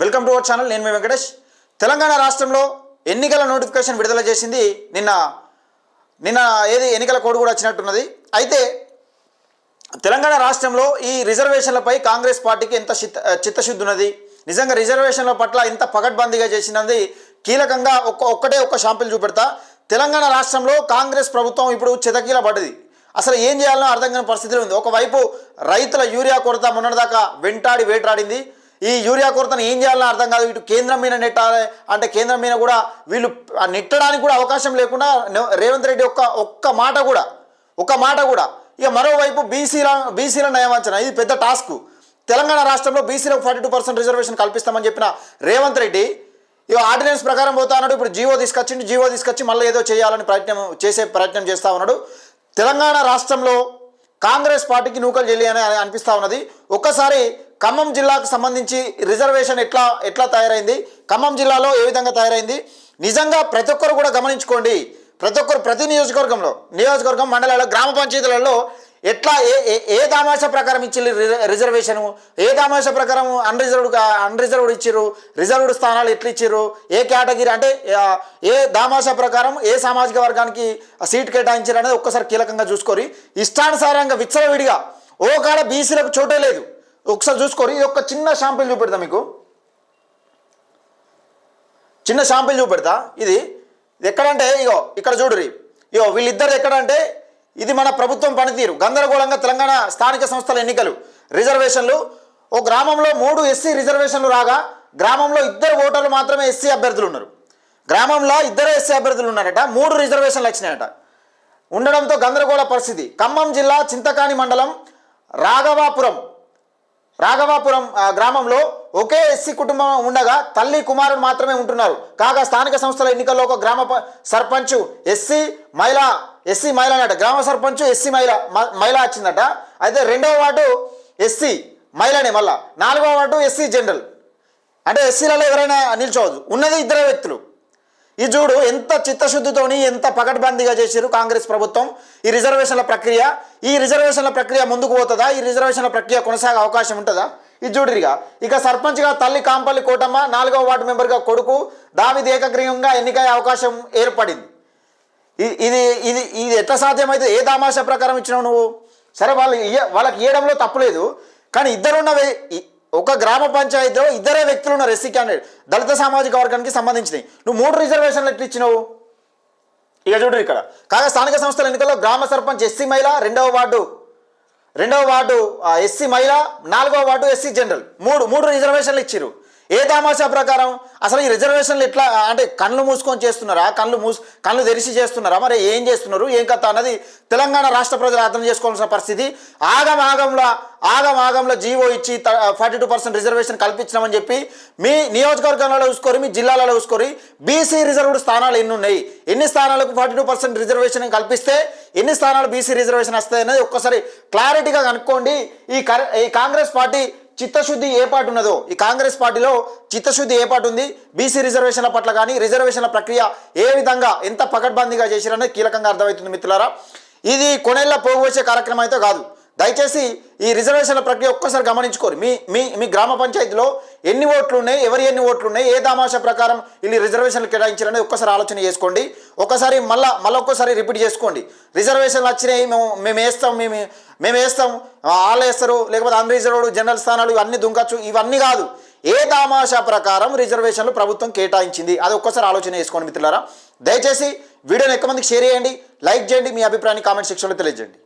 Welcome to our channel నేను మీ వెంకటేష్. తెలంగాణ రాష్ట్రంలో ఎన్నికల నోటిఫికేషన్ విడుదల చేసింది నిన్న నిన్న ఏది ఎన్నికల కోడ్ కూడా వచ్చినట్టున్నది. అయితే తెలంగాణ రాష్ట్రంలో ఈ రిజర్వేషన్లపై కాంగ్రెస్ పార్టీకి ఎంత చిత్త చిత్తశుద్ధి ఉన్నది నిజంగా రిజర్వేషన్ల పట్ల ఇంత పకడ్బందీగా చేసినది కీలకంగా ఒక్క ఒక్కటే ఒక్క షాంపుల్ చూపెడతా. తెలంగాణ రాష్ట్రంలో కాంగ్రెస్ ప్రభుత్వం ఇప్పుడు చితకీల పడ్డది. అసలు ఏం చేయాలనో అర్థం కాని పరిస్థితిలో ఉంది. ఒకవైపు రైతుల యూరియా కొరత మొన్నటిదాకా వెంటాడి వేటాడింది. ఈ యూరియా కొరతను ఏం చేయాలని అర్థం కాదు. ఇటు కేంద్రం మీద నెట్టాలి అంటే కేంద్రం మీద కూడా వీళ్ళు నెట్టడానికి కూడా అవకాశం లేకుండా రేవంత్ రెడ్డి ఒక్క ఒక్క మాట కూడా ఒక్క మాట కూడా. ఇక మరోవైపు బీసీల బీసీల నయవంచన ఇది పెద్ద టాస్క్. తెలంగాణ రాష్ట్రంలో బీసీలకు ఫార్టీ టూ పర్సెంట్ రిజర్వేషన్ కల్పిస్తామని చెప్పిన రేవంత్ రెడ్డి ఇక ఆర్డినెన్స్ ప్రకారం పోతా ఉన్నాడు. ఇప్పుడు జీవో తీసుకొచ్చిండు జీవో తీసుకొచ్చి మళ్ళీ ఏదో చేయాలని ప్రయత్నం చేసే ప్రయత్నం చేస్తా ఉన్నాడు. తెలంగాణ రాష్ట్రంలో కాంగ్రెస్ పార్టీకి నూకలు చెల్లి అని అనిపిస్తా ఉన్నది. ఒక్కసారి ఖమ్మం జిల్లాకు సంబంధించి రిజర్వేషన్ ఎట్లా ఎట్లా తయారైంది? ఖమ్మం జిల్లాలో ఏ విధంగా తయారైంది? నిజంగా ప్రతి ఒక్కరు కూడా గమనించుకోండి. ప్రతి ఒక్కరు ప్రతి నియోజకవర్గంలో నియోజకవర్గం మండలాల్లో గ్రామ పంచాయతీలలో ఎట్లా ఏ ఏ- ఏ దామాష ప్రకారం ఇచ్చి రిజర్వేషను? ఏ దామాష ప్రకారం అన్రిజర్వ్డ్ అన్రిజర్వ్డ్ ఇచ్చిర్రు? రిజర్వ్డ్ స్థానాలు ఎట్లా ఇచ్చిర్రు? ఏ కేటగిరీ అంటే ఏ దామాష ప్రకారం ఏ సామాజిక వర్గానికి సీట్ కేటాయించారు అనేది ఒక్కసారి కీలకంగా చూసుకోరి. ఇష్టానుసారంగా విచ్చలవిడిగా ఓ కాడ బీసీలకు చోటే లేదు. ఒకసారి చూసుకోరు. ఇది ఒక చిన్న షాంపిల్ చూపెడతా మీకు. చిన్న షాంపిల్ చూపెడతా. ఇది ఇది ఎక్కడంటే ఇగో ఇక్కడ చూడురి ఇగో వీళ్ళిద్దరు ఎక్కడంటే ఇది మన ప్రభుత్వం పనితీరు. గందరగోళంగా తెలంగాణ స్థానిక సంస్థల ఎన్నికలు రిజర్వేషన్లు. ఓ గ్రామంలో మూడు ఎస్సీ రిజర్వేషన్లు రాగా గ్రామంలో ఇద్దరు ఓటర్లు మాత్రమే ఎస్సీ అభ్యర్థులు ఉన్నారు. గ్రామంలో ఇద్దరు ఎస్సీ అభ్యర్థులు ఉన్నారట మూడు రిజర్వేషన్లు వచ్చినాయట. ఉండడంతో గందరగోళ పరిస్థితి. ఖమ్మం జిల్లా చింతకాని మండలం రాఘవాపురం రాఘవాపురం గ్రామంలో ఒకే ఎస్సీ కుటుంబం ఉండగా తల్లి కుమారుడు మాత్రమే ఉంటున్నారు. కాగా స్థానిక సంస్థల ఎన్నికల్లో ఒక గ్రామ సర్పంచ్ ఎస్సీ మహిళ ఎస్సీ మహిళ అన్నట గ్రామ సర్పంచ్ ఎస్సీ మహిళ మ- మహిళ వచ్చిందట. అయితే రెండవ వార్డు ఎస్సీ మహిళనే మళ్ళా. నాలుగవ వార్డు ఎస్సీ జనరల్. అంటే ఎస్సీలలో ఎవరైనా నిల్చోవద్దు ఉన్నది ఇద్దరే వ్యక్తులు. ఈ చూడు ఎంత చిత్తశుద్ధితోని ఎంత పకడ్బందీగా చేశారు కాంగ్రెస్ ప్రభుత్వం. ఈ రిజర్వేషన్ల ప్రక్రియ ఈ రిజర్వేషన్ల ప్రక్రియ ముందుకు పోతుందా? ఈ రిజర్వేషన్ల ప్రక్రియ కొనసాగే అవకాశం ఉంటుందా? ఇది చూడరిగా ఇక సర్పంచ్గా తల్లి కాంపల్లి కోటమ్మ నాలుగవ వార్డు మెంబర్గా కొడుకు దావిది ఏకగ్రీవంగా ఎన్నికయ్యే అవకాశం ఏర్పడింది. ఇది ఇది ఇది ఎట్లా సాధ్యమైతే ఏ దామాష ప్రకారం ఇచ్చినావు నువ్వు? సరే వాళ్ళు వాళ్ళకి ఇవ్వడంలో తప్పులేదు. కానీ ఇద్దరున్న ఒక గ్రామ పంచాయతీలో ఇద్దరే వ్యక్తులు ఉన్నారు ఎస్సీ క్యాండిడేట్. దళిత సామాజిక వర్గానికి సంబంధించినవి. నువ్వు మూడు రిజర్వేషన్లు ఎట్లు ఇచ్చినావు? ఇక చూడు ఇక్కడ. కాగా స్థానిక సంస్థల ఎన్నికల్లో గ్రామ సర్పంచ్ ఎస్సీ మహిళ రెండవ వార్డు. రెండవ వార్డు ఎస్సీ మహిళ నాలుగవ వార్డు ఎస్సీ జనరల్. మూడు మూడు రిజర్వేషన్లు ఇచ్చిర్రు. ఏ తమాషా ప్రకారం? అసలు ఈ రిజర్వేషన్లు ఎట్లా అంటే కళ్ళు మూసుకొని చేస్తున్నారా? కళ్ళు మూసు కళ్ళు తెరిచి చేస్తున్నారా? మరి ఏం చేస్తున్నారు? ఏం కథ అన్నది తెలంగాణ రాష్ట్ర ప్రజలు అర్థం చేసుకోవాల్సిన పరిస్థితి. ఆగమాగంలో ఆగమాగంలో జీవో ఇచ్చి ఫార్టీ టూ పర్సెంట్ రిజర్వేషన్ కల్పించినామని చెప్పి మీ నియోజకవర్గాలలో చూసుకొని మీ జిల్లాలలో చూసుకొని బీసీ రిజర్వ్డ్ స్థానాలు ఎన్ని ఉన్నాయి ఎన్ని స్థానాలకు ఫార్టీ టూ పర్సెంట్ రిజర్వేషన్ కల్పిస్తే ఎన్ని స్థానాలు బీసీ రిజర్వేషన్ వస్తాయి అనేది ఒక్కసారి క్లారిటీగా కనుక్కోండి. ఈ ఈ కాంగ్రెస్ పార్టీ చిత్తశుద్ధి ఏ పాటు ఉన్నదో ఈ కాంగ్రెస్ పార్టీలో చిత్తశుద్ధి ఏ పాటు ఉంది? బీసీ రిజర్వేషన్ల పట్ల కానీ రిజర్వేషన్ల ప్రక్రియ ఏ విధంగా ఎంత పకడ్బందీగా చేశారనేది కీలకంగా అర్థమవుతుంది మిత్రులారా. ఇది కొనేళ్ళ పోగువచ్చే కార్యక్రమం అయితే కాదు. దయచేసి ఈ రిజర్వేషన్ల ప్రక్రియ ఒక్కసారి గమనించుకోరు. మీ మీ మీ గ్రామ పంచాయతీలో ఎన్ని ఓట్లు ఉన్నాయి ఎవరి ఎన్ని ఓట్లు ఉన్నాయి ఏ దామాషా ప్రకారం వీళ్ళు రిజర్వేషన్లు కేటాయించారనేది ఒక్కసారి ఆలోచన చేసుకోండి. ఒకసారి మళ్ళా మళ్ళీ ఒక్కసారి రిపీట్ చేసుకోండి. రిజర్వేషన్లు వచ్చినాయి మేము మేము వేస్తాం మేము మేము వేస్తాం వాళ్ళు వేస్తారు లేకపోతే అన్రిజర్వ్డ్ జనరల్ స్థానాలు ఇవన్నీ దుంకచ్చు ఇవన్నీ కాదు. ఏ దామాషా ప్రకారం రిజర్వేషన్లు ప్రభుత్వం కేటాయించింది? అది ఒక్కసారి ఆలోచన చేసుకోండి మిత్రులారా. దయచేసి వీడియోని ఎక్కువ మందికి షేర్ చేయండి లైక్ చేయండి మీ అభిప్రాయాన్ని కామెంట్ సెక్షన్లో తెలియజేయండి.